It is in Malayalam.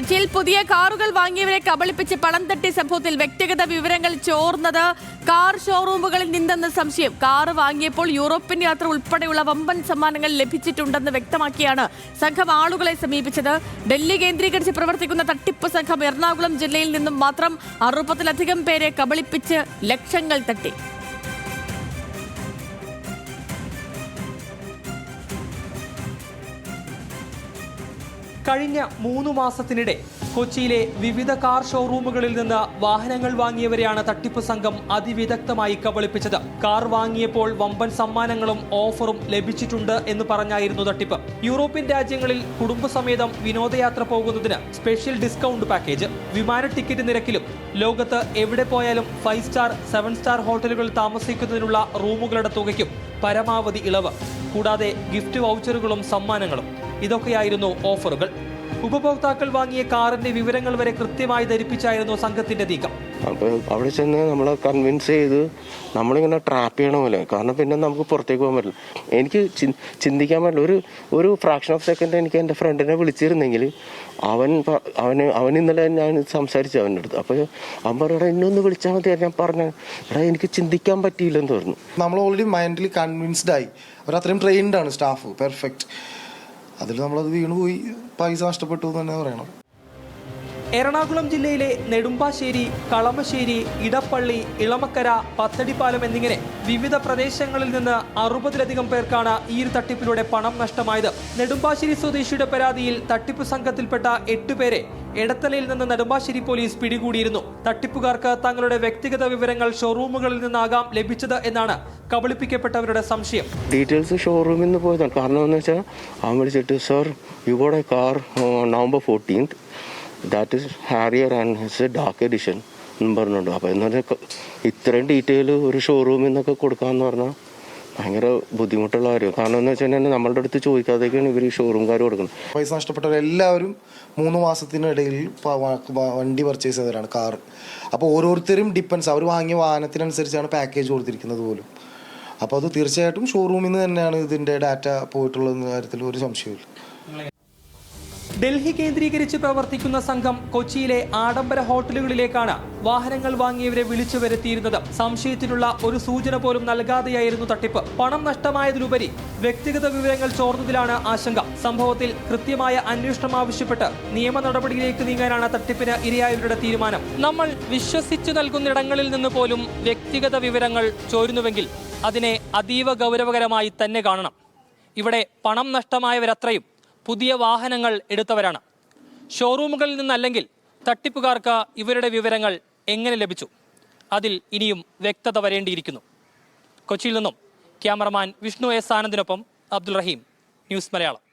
കൊച്ചിയിൽ പുതിയ കാറുകൾ വാങ്ങിയവരെ കബളിപ്പിച്ച് പണം തട്ടിയ സംഭവത്തിൽ വ്യക്തിഗത വിവരങ്ങൾ ചോർന്നത് കാർ ഷോറൂമുകളിൽ നിന്നെന്ന് സംശയം. കാർ വാങ്ങിയപ്പോൾ യൂറോപ്യൻ യാത്ര ഉൾപ്പെടെയുള്ള വമ്പൻ സമ്മാനങ്ങൾ ലഭിച്ചിട്ടുണ്ടെന്ന് വ്യക്തമാക്കിയാണ് സംഘം ആളുകളെ സമീപിച്ചത്. ഡൽഹി കേന്ദ്രീകരിച്ച് പ്രവർത്തിക്കുന്ന തട്ടിപ്പ് സംഘം എറണാകുളം ജില്ലയിൽ നിന്നും മാത്രം അറുപതിലധികം പേരെ കബളിപ്പിച്ച് ലക്ഷങ്ങൾ തട്ടി. കഴിഞ്ഞ മൂന്ന് മാസത്തിനിടെ കൊച്ചിയിലെ വിവിധ കാർ ഷോറൂമുകളിൽ നിന്ന് വാഹനങ്ങൾ വാങ്ങിയവരെയാണ് തട്ടിപ്പ് സംഘം അതിവിദഗ്ധമായി കബളിപ്പിച്ചത്. കാർ വാങ്ങിയപ്പോൾ വമ്പൻ സമ്മാനങ്ങളും ഓഫറും ലഭിച്ചിട്ടുണ്ട് എന്ന് പറഞ്ഞായിരുന്നു തട്ടിപ്പ്. യൂറോപ്യൻ രാജ്യങ്ങളിൽ കുടുംബസമേതം വിനോദയാത്ര പോകുന്നതിന് സ്പെഷ്യൽ ഡിസ്കൗണ്ട് പാക്കേജ് വിമാന ടിക്കറ്റ് നിരക്കിലും ലോകത്ത് എവിടെ പോയാലും ഫൈവ് സ്റ്റാർ സെവൻ സ്റ്റാർ ഹോട്ടലുകളിൽ താമസിക്കുന്നതിനുള്ള റൂമുകളുടെ തുകയ്ക്കും പരമാവധി ഇളവ്. കൂടാതെ ഗിഫ്റ്റ് വൗച്ചറുകളും സമ്മാനങ്ങളും. ഇതൊക്കെയായിരുന്നു ഓഫറുകൾ. ഉപഭോക്താക്കൾ വാങ്ങിയ കാറിന്റെ വിവരങ്ങൾ വരെ കൃത്യമായി ധരിപ്പിച്ചായിരുന്നു സംഘത്തിന്റെ നീക്കം. അവിടെ ചെന്ന് നമ്മളെ കൺവിൻസ് ചെയ്ത് നമ്മളിങ്ങനെ ട്രാപ്പ് ചെയ്യണ പോലെ. കാരണം പിന്നെ നമുക്ക് പുറത്തേക്ക് പോകാൻ പറ്റില്ല. എനിക്ക് ചിന്തിക്കാൻ പറ്റില്ല. ഒരു ഒരു ഫ്രാക്ഷൻ ഓഫ് സെക്കൻഡ് എനിക്ക് എന്റെ ഫ്രണ്ടിനെ വിളിച്ചിരുന്നെങ്കിൽ അവൻ അവന് അവൻ ഇന്നലെ ഞാൻ സംസാരിച്ചു അവന്റെ അടുത്ത്. അപ്പോൾ അവൻ പറയടാ ഇന്നൊന്ന് വിളിച്ചാൽ മതി ഞാൻ പറഞ്ഞു എടാ എനിക്ക് ചിന്തിക്കാൻ പറ്റിയില്ലെന്ന് പറഞ്ഞു. നമ്മൾ ഓൾറെഡി മൈൻഡിൽ കൺവിൻസ്ഡ് ആയി. അവർ അത്രയും ട്രെയിൻഡ് ആണ് സ്റ്റാഫ്. പെർഫെക്റ്റ് അതിൽ നമ്മളത് വീണുപോയി പൈസ നഷ്ടപ്പെട്ടു എന്ന് തന്നെ പറയണം. എറണാകുളം ജില്ലയിലെ നെടുമ്പാശ്ശേരി കളമശ്ശേരി ഇടപ്പള്ളി ഇളമക്കര പത്തടിപ്പാലം എന്നിങ്ങനെ വിവിധ പ്രദേശങ്ങളിൽ നിന്ന് അറുപതിലധികം പേർക്കാണ് ഈ തട്ടിപ്പിലൂടെ പണം നഷ്ടമായത്. നെടുമ്പാശ്ശേരി സ്വദേശിയുടെ പരാതിയിൽ തട്ടിപ്പ് സംഘത്തിൽപ്പെട്ട എട്ടുപേരെ എടത്തലയിൽ നിന്ന് നെടുമ്പാശ്ശേരി പോലീസ് പിടികൂടിയിരുന്നു. തട്ടിപ്പുകാർക്ക് തങ്ങളുടെ വ്യക്തിഗത വിവരങ്ങൾ ഷോറൂമുകളിൽ നിന്നാകാം ലഭിച്ചത് എന്നാണ് കബളിപ്പിക്കപ്പെട്ടവരുടെ സംശയം. ഡീറ്റെയിൽസ് ഷോറൂമിൽ നിന്ന് പോയതാണ്. കാരണം എന്ന് വെച്ചാൽ അവൻ വിളിച്ചിട്ട് sir you car November fourteenth that is Harrier and his dark edition എന്നും പറഞ്ഞുണ്ട്. അപ്പോൾ എന്ന് പറഞ്ഞാൽ ഇത്രയും ഡീറ്റെയിൽ ഒരു ഷോറൂമിൽ നിന്നൊക്കെ കൊടുക്കാമെന്ന് പറഞ്ഞാൽ ഭയങ്കര ബുദ്ധിമുട്ടുള്ള കാര്യം. കാരണം എന്ന് വെച്ച് കഴിഞ്ഞാൽ നമ്മളുടെ അടുത്ത് ചോദിക്കാതെയൊക്കെയാണ് ഇവർ ഈ ഷോറൂംകാർ കൊടുക്കുന്നത്. പൈസ നഷ്ടപ്പെട്ടവർ എല്ലാവരും മൂന്ന് മാസത്തിനിടയിൽ വണ്ടി പർച്ചേസ് ചെയ്തവരാണ് കാർ അപ്പോൾ ഓരോരുത്തരും ഡിപ്പെൻസ് അവർ വാങ്ങിയ വാഹനത്തിനനുസരിച്ചാണ് പാക്കേജ് കൊടുത്തിരിക്കുന്നത് പോലും. അപ്പോൾ അത് തീർച്ചയായിട്ടും ഷോറൂമിൽ നിന്ന് തന്നെയാണ് ഇതിന്റെ ഡാറ്റ പോയിട്ടുള്ളതെന്ന കാര്യത്തിൽ ഒരു സംശയമില്ല ഡൽഹി കേന്ദ്രീകരിച്ച് പ്രവർത്തിക്കുന്ന സംഘം കൊച്ചിയിലെ ആഡംബര ഹോട്ടലുകളിലേക്കാണ് വാഹനങ്ങൾ വാങ്ങിയവരെ വിളിച്ചു വരുത്തിയിരുന്നത് സംശയത്തിനുള്ള ഒരു സൂചന പോലും നൽകാതെയായിരുന്നു തട്ടിപ്പ്. പണം നഷ്ടമായതിലുപരി വ്യക്തിഗത വിവരങ്ങൾ ചോർന്നതിലാണ് ആശങ്ക. സംഭവത്തിൽ കൃത്യമായ അന്വേഷണം ആവശ്യപ്പെട്ട് നിയമ നടപടിയിലേക്ക് നീങ്ങാനാണ് തട്ടിപ്പിന് ഇരയായവരുടെ തീരുമാനം. നമ്മൾ വിശ്വസിച്ചു നൽകുന്നിടങ്ങളിൽ നിന്ന് പോലും വ്യക്തിഗത വിവരങ്ങൾ ചോരുന്നുവെങ്കിൽ അതിനെ അതീവ ഗൗരവകരമായി തന്നെ കാണണം. ഇവിടെ പണം നഷ്ടമായവരത്രയും പുതിയ വാഹനങ്ങൾ എടുത്തവരാണ്. ഷോറൂമുകളിൽ നിന്നല്ലെങ്കിൽ തട്ടിപ്പുകാർക്ക് ഇവരുടെ വിവരങ്ങൾ എങ്ങനെ ലഭിച്ചു? അതിൽ ഇനിയും വ്യക്തത വരേണ്ടിയിരിക്കുന്നു. കൊച്ചിയിൽ നിന്നും ക്യാമറമാൻ വിഷ്ണു എസ് ആനന്ദിനൊപ്പം അബ്ദുൾ റഹീം ന്യൂസ് മലയാളം.